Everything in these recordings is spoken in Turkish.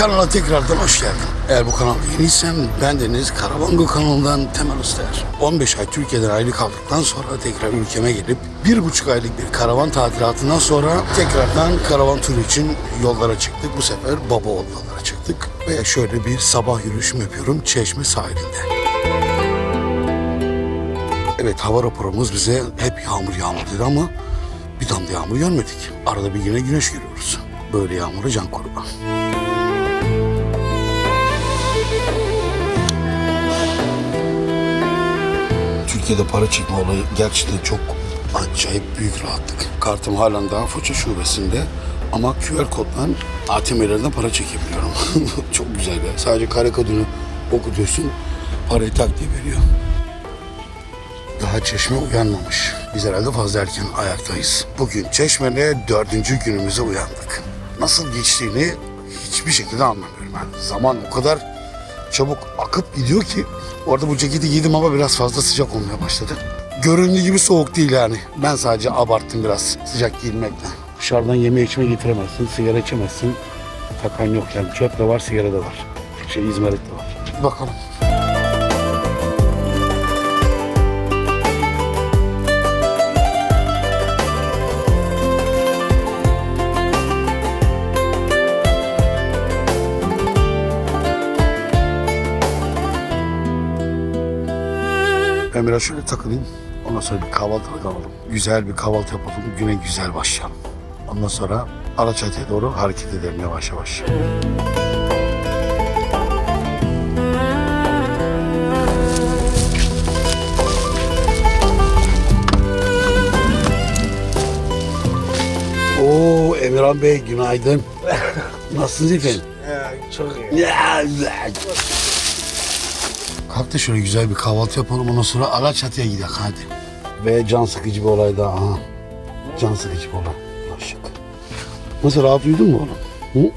Kanala tekrardan hoş geldin. Eğer bu kanal yeniysen ben Deniz Karavango kanalından Temel Ustaer. 15 ay Türkiye'den ayrı kaldıktan sonra tekrar ülkeme gelip bir buçuk aylık bir karavan tadilatından sonra tekrardan karavan turu için yollara çıktık. Bu sefer baba yollara çıktık ve şöyle bir sabah yürüyüşümü yapıyorum Çeşme sahilinde. Evet hava raporumuz bize hep yağmur yağmur dedi ama bir damla yağmur görmedik. Arada bir yine güneş görüyoruz. Böyle yağmura can koruma. Türkiye'de para çekme olayı gerçekten çok acayip büyük rahatlık. Kartım halen daha Foça şubesinde ama QR koddan ATM'lerden para çekebiliyorum. çok güzel ya. Sadece kare kodunu okutuyorsun, parayı tak diye veriyor. Daha çeşme uyanmamış. Biz herhalde fazla erken ayaktayız. Bugün çeşmede dördüncü günümüze uyandık. Nasıl geçtiğini hiçbir şekilde anlamıyorum. Yani zaman o kadar çabuk akıp gidiyor ki orada bu ceketi giydim ama biraz fazla sıcak olmaya başladı. Göründüğü gibi soğuk değil yani. Ben sadece abarttım biraz sıcak giyinmekle. Dışarıdan yeme içme getiremezsin, sigara içemezsin. Takan yok yani. Çöp de var, sigara da var. Şey izmarit de var. Bakalım. Ben biraz şöyle takılayım. Ondan sonra bir kahvaltı alalım. Güzel bir kahvaltı yapalım. Güne güzel başlayalım. Ondan sonra Alaçatı'ya doğru hareket edelim yavaş yavaş. Oo Emirhan Bey günaydın. Nasılsınız efendim? Çok iyi. Ya. Kalk da şöyle güzel bir kahvaltı yapalım. Ondan sonra Alaçatı'ya gidelim hadi. Ve can sıkıcı bir olay daha. Aha. Can sıkıcı bir olay. Aşık. Nasıl rahat uyudun mu oğlum? Hı?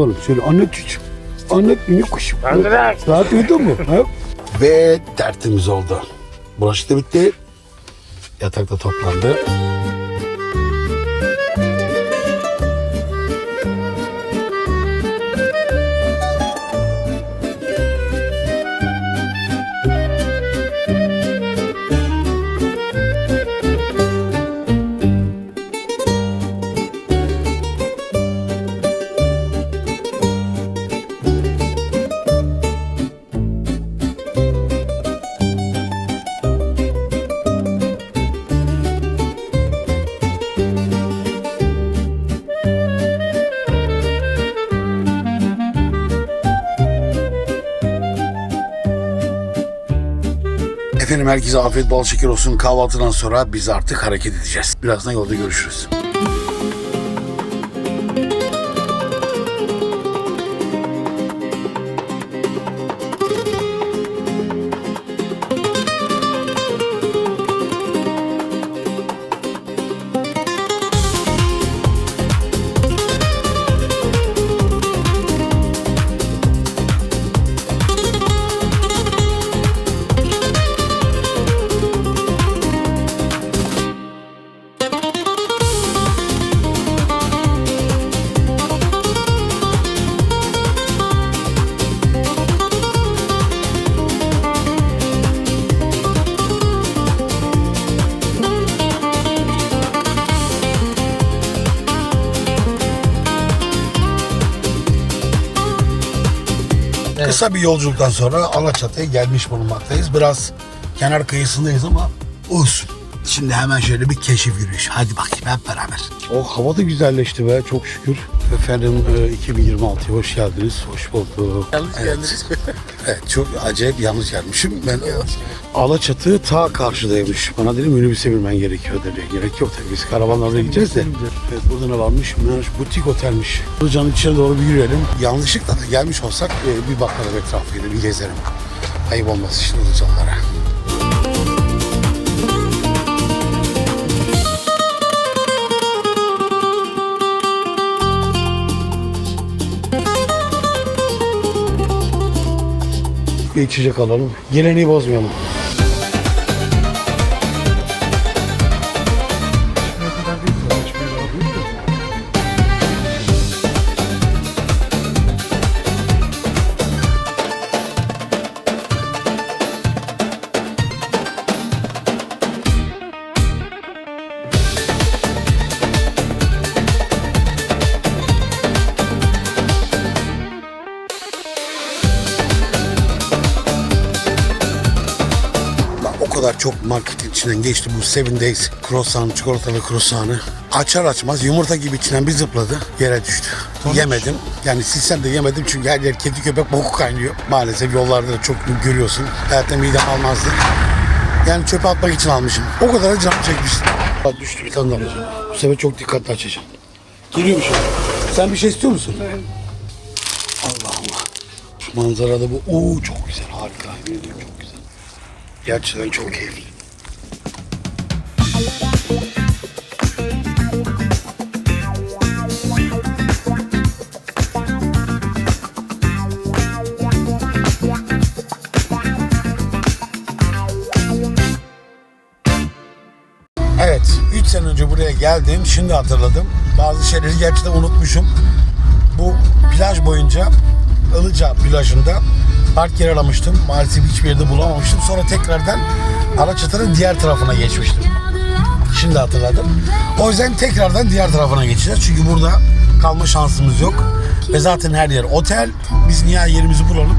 Oğlum şöyle anne çocuğum. Anne minik kuşum. Rahat. Uyudun mu? Ha? Ve tertemiz oldu. Bulaşık da bitti. Yatakta toplandı. Herkese afiyet bal şeker olsun. Kahvaltıdan sonra biz artık hareket edeceğiz. Birazdan yolda görüşürüz. Kısa bir yolculuktan sonra Alaçatı'ya gelmiş bulunmaktayız. Biraz kenar kıyısındayız ama olsun. Şimdi hemen şöyle bir keşif yürüyüş. Hadi bakayım hep beraber. O hava da güzelleşti be çok şükür. Efendim e, 2026'ya hoş geldiniz. Hoş bulduk. Yanlış Evet. geldiniz. Evet çok acayip yanlış gelmişim. Ben Alaçatı ta karşıdaymış. Bana dedi minibüse binmen gerekiyor dedi. Gerek yok tabii biz karavanlarla gideceğiz de. Evet burada ne varmış? Meğer butik otelmiş. Hoca'nın içine doğru bir yürüyelim. Yanlışlıkla da gelmiş olsak e, bir bakalım etrafıyla bir gezelim. Ayıp olmasın şimdi Ilıcalılara. Bir içecek alalım. Geleneği bozmayalım. İçinden geçti bu Seven Days croissant, çikolatalı croissant'ı. Açar açmaz yumurta gibi içinden bir zıpladı. Yere düştü. Yemedim. Yani silsem de yemedim çünkü her yer kedi köpek boku kaynıyor. Maalesef yollarda da çok görüyorsun. Hayatta midem almazdı. Yani çöpe atmak için almışım. O kadar canım çekmiştim. Düştü bir tane daha alacağım. Bu sefer çok dikkatli açacağım. Geliyor bir şey. Sen bir şey istiyor musun? Allah Allah. Şu manzarada bu. Oo çok güzel harika. Çok güzel. Gerçekten çok keyifli. Evet, 3 sene önce buraya geldim. Şimdi hatırladım. Bazı şeyleri gerçekten unutmuşum. Bu plaj boyunca Ilıca plajında park yer aramıştım. Maalesef hiçbir yerde bulamamıştım. Sonra tekrardan Alaçatı'nın diğer tarafına geçmiştim. Şimdi hatırladım. O yüzden tekrardan diğer tarafına geçeceğiz. Çünkü burada kalma şansımız yok. Ve zaten her yer otel. Biz nihai yerimizi bulalım.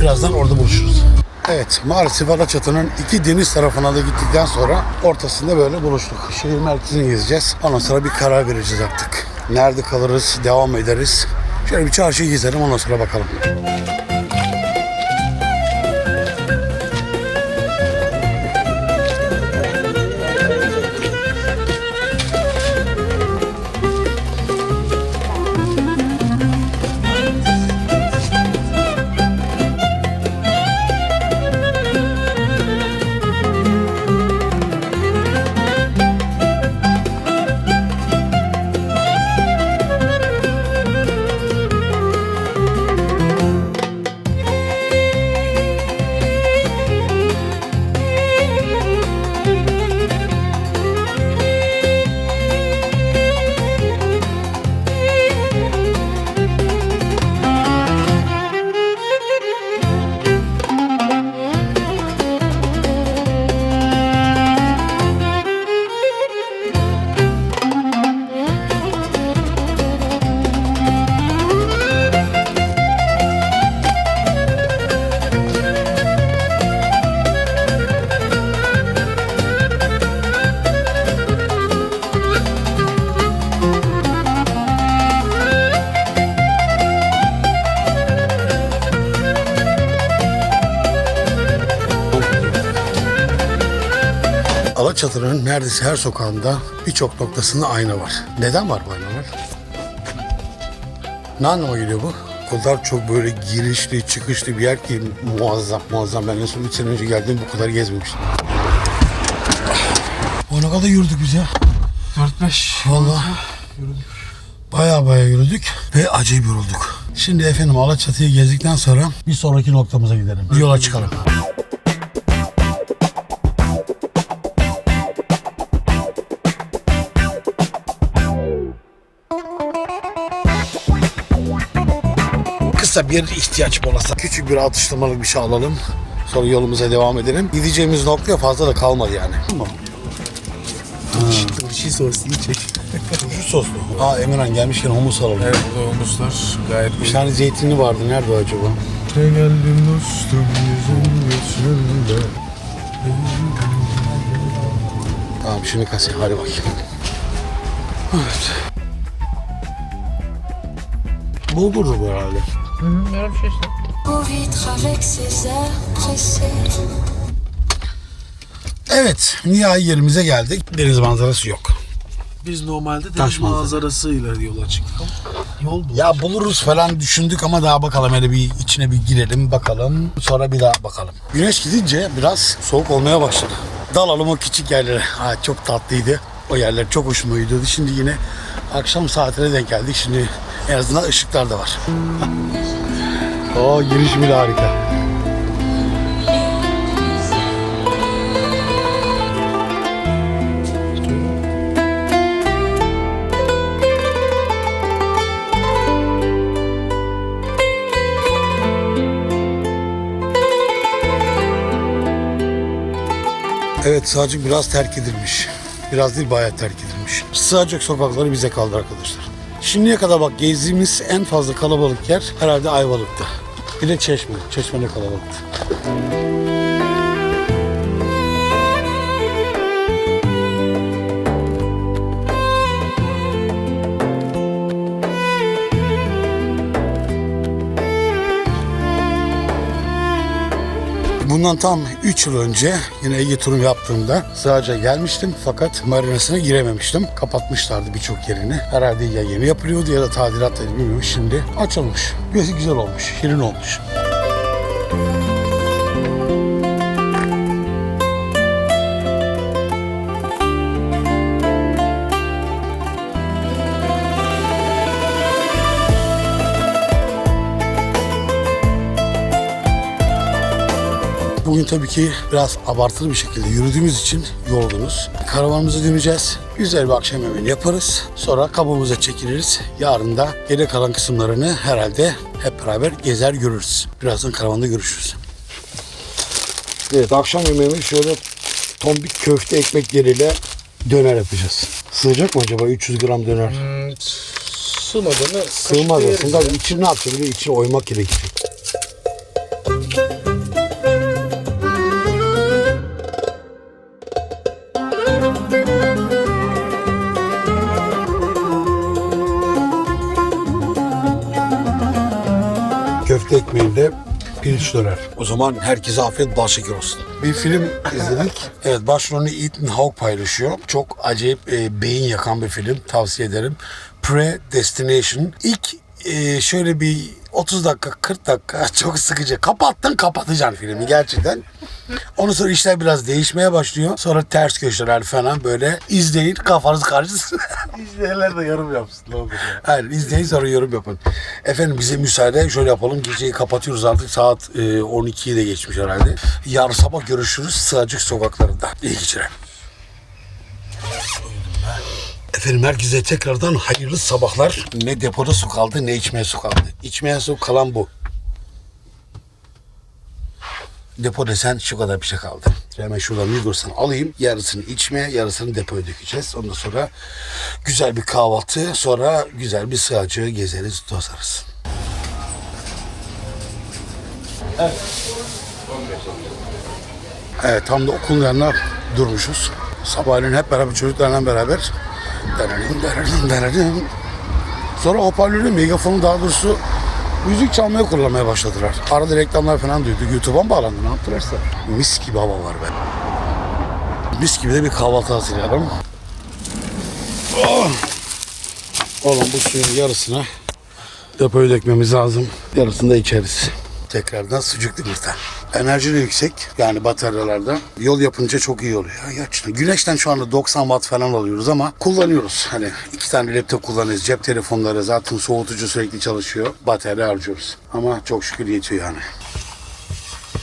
Birazdan orada buluşuruz. Evet, maalesef Alaçatı'nın iki deniz tarafına da gittikten sonra ortasında böyle buluştuk. Şehir merkezini gezeceğiz. Ondan sonra bir karar vereceğiz artık. Nerede kalırız, devam ederiz. Şöyle bir çarşıyı gezelim ondan sonra bakalım. Alaçatı'nın neredeyse her sokağında birçok noktasında ayna var. Neden var bu aynalar? Ne anlama geliyor bu? O kadar çok böyle girişli çıkışlı bir yer ki muazzam muazzam. Ben en son 3 sene önce geldiğim bu kadar gezmemiştim. O ne kadar yürüdük biz ya? 4-5. Vallahi baya baya yürüdük ve acayip yorulduk. Şimdi efendim Alaçatı'yı gezdikten sonra bir sonraki noktamıza gidelim. Yola çıkalım. Kısa bir ihtiyaç molası. Küçük bir atıştırmalık bir şey alalım. Sonra yolumuza devam edelim. Gideceğimiz noktaya fazla da kalmadı yani. Tamam. Şey soslu çek. Turşu soslu. Aa Emirhan gelmişken humus alalım. Evet burada humuslar gayet Bir iyi. tane zeytinli vardı. Nerede o acaba? Ne geldim dostum yüzün göçünde. Tamam şimdi kasaya hadi bakayım. Evet. Bulgurdu bu herhalde. Pressés. Evet, nihai yerimize geldik. Deniz manzarası yok. Biz normalde deniz Taş manzara. manzarasıyla yola çıktık ama yol bu. Ya buluruz falan düşündük ama daha bakalım hele bir içine bir girelim bakalım. Sonra bir daha bakalım. Güneş gidince biraz soğuk olmaya başladı. Dalalım o küçük yerlere. Ha, çok tatlıydı. O yerler çok hoşuma gidiyordu. Şimdi yine akşam saatine denk geldik. Şimdi en azından ışıklar da var. Oo giriş bile harika. Evet Sığacık biraz terk edilmiş. Biraz değil bayağı terk edilmiş. Sığacık sokakları bize kaldı arkadaşlar. Şimdiye kadar bak gezdiğimiz en fazla kalabalık yer herhalde Ayvalık'ta. Bir de Çeşme. Çeşme ne kalabalıktı. Bundan tam 3 yıl önce yine Ege turum yaptığımda Sığac'a gelmiştim fakat marinasına girememiştim. Kapatmışlardı birçok yerini. Herhalde ya yeni yapılıyordu ya da tadilattaydı bilmiyorum. Şimdi açılmış. Güzel olmuş, şirin olmuş. Bugün tabii ki biraz abartılı bir şekilde yürüdüğümüz için yorgunuz. Karavanımıza döneceğiz. Güzel bir akşam yemeğini yaparız. Sonra kabuğumuza çekiliriz. Yarın da geri kalan kısımlarını herhalde hep beraber gezer görürüz. Birazdan karavanda görüşürüz. Evet akşam yemeğimi şöyle tombik köfte ekmekleriyle döner yapacağız. Sığacak mı acaba 300 gram döner? Hmm, sığmadığını Sığmaz aslında. İçini ne musun? İçini oymak gerekecek. 3 döner. O zaman herkese afiyet bal şeker olsun. Bir film izledik. evet başrolünü Ethan Hawke paylaşıyor. Çok acayip e, beyin yakan bir film. Tavsiye ederim. Predestination. İlk e, şöyle bir 30 dakika 40 dakika çok sıkıcı. Kapattın kapatacaksın filmi gerçekten. Ondan sonra işler biraz değişmeye başlıyor. Sonra ters köşeler falan böyle izleyin kafanız karışsın. İzleyenler de yorum yapsın. Ne olur ya. Hayır izleyin sonra yorum yapın. Efendim bize müsaade şöyle yapalım. Geceyi kapatıyoruz artık. Saat e, 12'yi de geçmiş herhalde. Yarın sabah görüşürüz Sığacık sokaklarında. İyi geceler. Efendim herkese tekrardan hayırlı sabahlar. Ne depoda su kaldı ne içmeye su kaldı. İçmeye su kalan bu. Depo desen şu kadar bir şey kaldı. Hemen şuradan Migros'tan alayım. Yarısını içmeye, yarısını depoya dökeceğiz. Ondan sonra güzel bir kahvaltı, sonra güzel bir sığacığı gezeriz, tozarız. Evet, tam da okulun yanına durmuşuz. Sabahleyin hep beraber çocuklarla beraber denelim, denelim, denelim. Sonra hoparlörü, megafonu daha doğrusu müzik çalmaya kullanmaya başladılar. Arada reklamlar falan duyduk. YouTube'a mı bağlandı ne yaptılarsa. Mis gibi hava var be. Mis gibi de bir kahvaltı hazırlayalım. Oh! Oğlum bu suyun yarısını depoya dökmemiz lazım. Yarısını da içeriz. Tekrardan sucuklu yumurta. Enerji de yüksek yani bataryalarda. Yol yapınca çok iyi oluyor. Ya Gerçekten. Güneşten şu anda 90 watt falan alıyoruz ama kullanıyoruz. Hani iki tane laptop kullanıyoruz. Cep telefonları zaten soğutucu sürekli çalışıyor. Batarya harcıyoruz. Ama çok şükür yetiyor yani.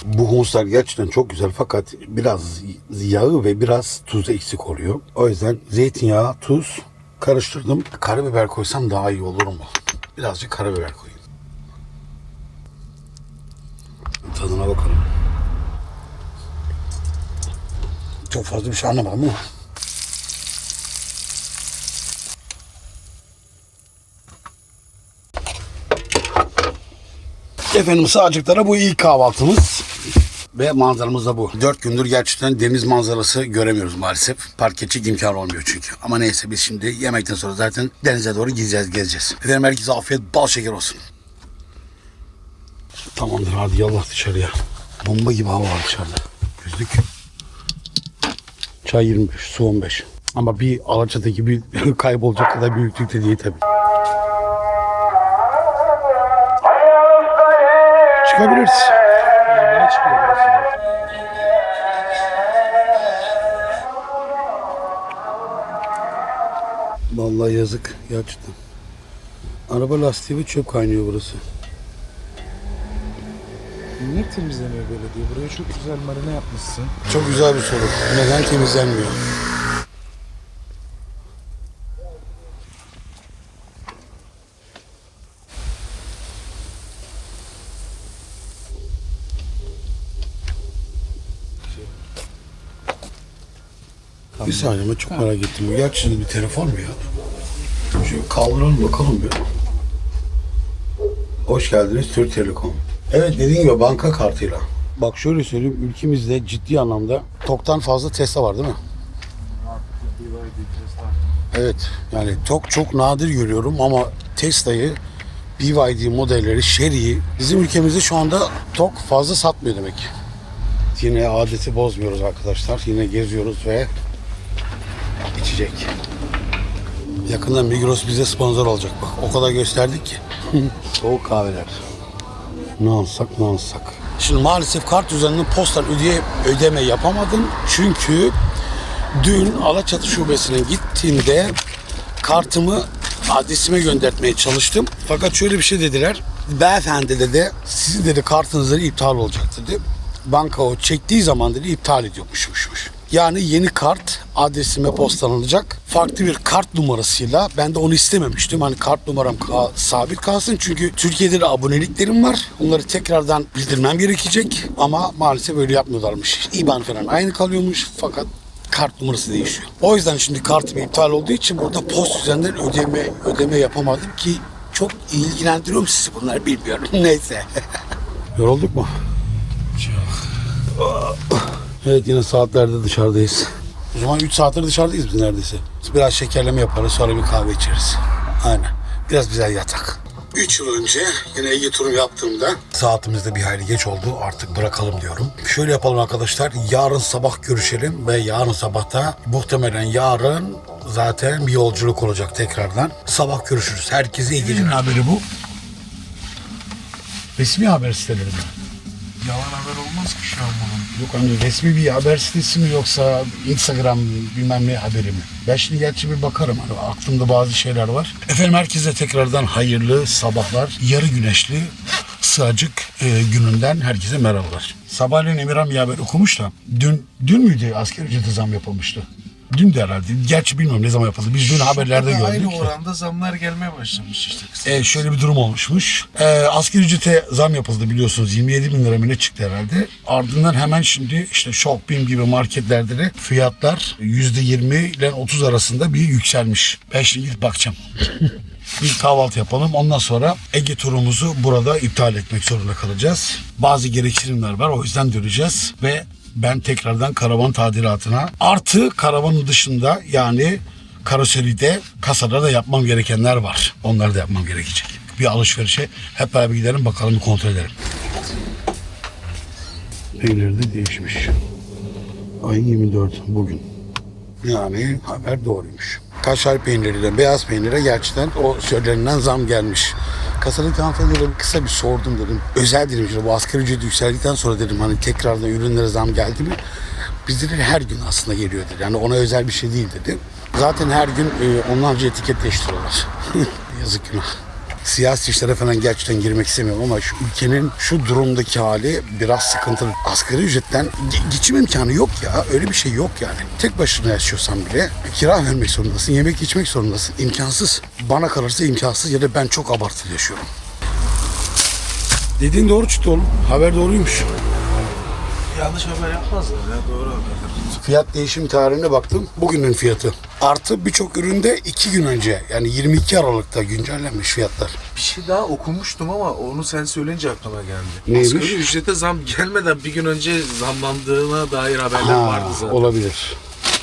Bu humuslar gerçekten çok güzel fakat biraz yağı ve biraz tuz eksik oluyor. O yüzden zeytinyağı, tuz karıştırdım. Karabiber koysam daha iyi olur mu? Birazcık karabiber koyayım. Tadına bakalım. Çok fazla bir şey anlamadım ama. Efendim sağcıklara bu ilk kahvaltımız. Ve manzaramız da bu. Dört gündür gerçekten deniz manzarası göremiyoruz maalesef. Park geçecek imkan olmuyor çünkü. Ama neyse biz şimdi yemekten sonra zaten denize doğru gideceğiz, gezeceğiz. Efendim herkese afiyet, bal şeker olsun. Tamamdır hadi yallah dışarıya. Bomba gibi hava var dışarıda. Gözlük. Çay 25, su 15. Ama bir Alaçatı gibi kaybolacak kadar büyüklükte değil tabii. Çıkabiliriz. Bana çıkıyor. Vallahi yazık gerçekten. Araba lastiği ve çöp kaynıyor burası. Niye temizlemiyor belediye? Buraya çok güzel marina yapmışsın. Çok güzel bir soru. Neden temizlenmiyor? Bir saniye ben çok merak ettim. Bu gerçekten bir telefon mu ya? Şu kaldıralım bakalım bir. Hoş geldiniz Türk Telekom. Evet dediğin gibi banka kartıyla. Bak şöyle söyleyeyim ülkemizde ciddi anlamda TOK'tan fazla Tesla var değil mi? Evet yani TOK çok nadir görüyorum ama Tesla'yı BYD modelleri, Sherry'i bizim ülkemizde şu anda TOK fazla satmıyor demek. Yine adeti bozmuyoruz arkadaşlar. Yine geziyoruz ve içecek. Yakında Migros bize sponsor olacak bak. O kadar gösterdik ki. Soğuk kahveler. Ne alsak ne alsak. Şimdi maalesef kart üzerinden postal ödeye, ödeme yapamadım. Çünkü dün Alaçatı şubesine gittiğimde kartımı adresime göndertmeye çalıştım. Fakat şöyle bir şey dediler. Beyefendi dedi sizin dedi kartınız iptal olacak dedi. Banka o çektiği zaman dedi iptal ediyormuşmuş. Yani yeni kart adresime postalanacak. Farklı bir kart numarasıyla ben de onu istememiştim. Hani kart numaram ka- sabit kalsın. Çünkü Türkiye'de de aboneliklerim var. Onları tekrardan bildirmem gerekecek. Ama maalesef öyle yapmıyorlarmış. İban falan aynı kalıyormuş. Fakat kart numarası değişiyor. O yüzden şimdi kartım iptal olduğu için burada post üzerinden ödeme ödeme yapamadım ki çok ilgilendiriyor mu sizi bunlar bilmiyorum. Neyse. Yorulduk mu? Evet yine saatlerde dışarıdayız. O zaman 3 saattir dışarıdayız biz neredeyse. Biraz şekerleme yaparız sonra bir kahve içeriz. Aynen. Biraz güzel yatak. 3 yıl önce yine Ege turum yaptığımda saatimizde bir hayli geç oldu artık bırakalım diyorum. Şöyle yapalım arkadaşlar yarın sabah görüşelim ve yarın sabahta muhtemelen yarın zaten bir yolculuk olacak tekrardan. Sabah görüşürüz. Herkese iyi geceler. haberi bu. Resmi haber siteleri mi? Yalan haber olmaz ki şu an bunun. Yok hani resmi bir haber sitesi mi yoksa Instagram bilmem ne haberi mi? Ben şimdi gerçi bir bakarım. Hani aklımda bazı şeyler var. Efendim herkese tekrardan hayırlı sabahlar. Yarı güneşli sığacık e, gününden herkese merhabalar. Sabahleyin Emirhan bir haber okumuş da dün, dün müydü asker ücreti zam yapılmıştı? Dün de herhalde. Gerçi bilmiyorum ne zaman yapıldı. Biz dün haberlerde gördük. Aynı oranda zamlar gelmeye başlamış işte. kısa. E, şöyle bir durum olmuşmuş. E, asgari ücrete zam yapıldı biliyorsunuz. 27 bin lira mı ne çıktı herhalde. Ardından hemen şimdi işte Shopping gibi marketlerde de fiyatlar %20 ile 30 arasında bir yükselmiş. Ben şimdi gidip bakacağım. bir kahvaltı yapalım. Ondan sonra Ege turumuzu burada iptal etmek zorunda kalacağız. Bazı gereksinimler var. O yüzden döneceğiz ve ben tekrardan karavan tadilatına artı karavanın dışında yani karoseride kasada da yapmam gerekenler var. Onları da yapmam gerekecek. Bir alışverişe hep beraber gidelim bakalım bir kontrol edelim. Peynir de değişmiş. Ayın 24 bugün. Yani haber doğruymuş. Kaşar peyniriyle beyaz peynire gerçekten o söylenilen zam gelmiş. Kasadaki hanımefendiye dedim, kısa bir sordum dedim. Özel dedim işte bu asgari ücret yükseldikten sonra dedim hani tekrardan ürünlere zam geldi mi? Bizde de her gün aslında geliyor dedi. Yani ona özel bir şey değil dedi. Zaten her gün e, onlarca etiket değiştiriyorlar. Yazık günah. Siyasi işlere falan gerçekten girmek istemiyorum ama şu ülkenin şu durumdaki hali biraz sıkıntılı. Asgari ücretten ge- geçim imkanı yok ya. Öyle bir şey yok yani. Tek başına yaşıyorsan bile kira vermek zorundasın, yemek içmek zorundasın. İmkansız. Bana kalırsa imkansız ya da ben çok abartılı yaşıyorum. Dediğin doğru çıktı oğlum. Haber doğruymuş. Yanlış haber yapmazlar ya doğru haberler. Fiyat değişim tarihine baktım. Bugünün fiyatı. Artı birçok üründe iki gün önce yani 22 Aralık'ta güncellenmiş fiyatlar. Bir şey daha okumuştum ama onu sen söyleyince aklıma geldi. Neymiş? Asgari ücrete zam gelmeden bir gün önce zamlandığına dair haberler Ha, vardı zaten. olabilir.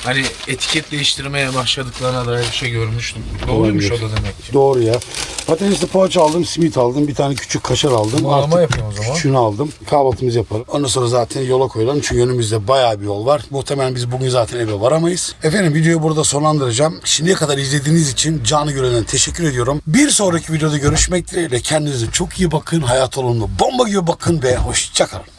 Hani etiket değiştirmeye başladıklarına dair bir şey görmüştüm. Doğruymuş o Olabilir. da demek ki. Doğru ya. Patatesli poğaça aldım, simit aldım, bir tane küçük kaşar aldım. Bağlama yapıyorum o zaman. Küçüğünü aldım. Kahvaltımızı yapalım. Ondan sonra zaten yola koyulalım çünkü önümüzde bayağı bir yol var. Muhtemelen biz bugün zaten eve varamayız. Efendim videoyu burada sonlandıracağım. Şimdiye kadar izlediğiniz için canı gönülden teşekkür ediyorum. Bir sonraki videoda görüşmek dileğiyle kendinize çok iyi bakın. Hayat olumlu bomba gibi bakın ve hoşçakalın.